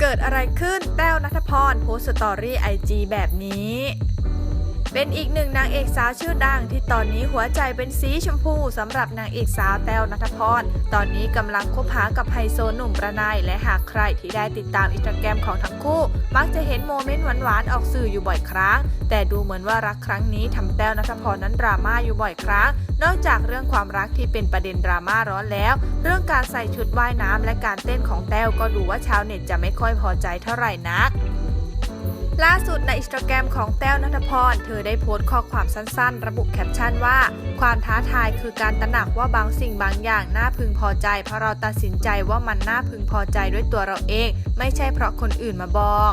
เกิดอะไรขึ้นแต้วนัทพรโพสต์สตอรี่ไอจีแบบนี้ เป็นอีกหนึ่งนางเอกสาวชื่อดังที่ตอนนี้หัวใจเป็นสีชมพูสำหรับนางเอกสาวแต้วนัทพร ตอนนี้กำลังคบหากับไฮโซหนุ่มประนายและหากใครที่ได้ติดตามอินสตาแกรมของทั้งคู่ มักจะเห็นโมเมนต์หวานๆออกสื่ออยู่บ่อยครั้ง แต่ดูเหมือนว่ารักครั้งนี้ทำแต้วนัทพรนั้นดราม่าอยู่บ่อยครั้ง นอกจากเรื่องความรักที่เป็นประเด็นดราม่าร้อนแล้ว เรื่องการใส่ชุดว่ายน้ำและการเต้นของแต้วก็ดูว่าชาวเน็ตจะไม่ค่อยพอใจเท่าไหร่นัก ล่าสุดในอินสตาแกรมของแต้วนัทพร เธอได้โพสต์ข้อความสั้นๆ ระบุแคปชั่นว่า ความท้าทายคือการตระหนักว่าบางสิ่งบางอย่างน่าพึงพอใจ เพราะเราตัดสินใจว่ามันน่าพึงพอใจด้วยตัวเราเอง ไม่ใช่เพราะคนอื่นมาบอก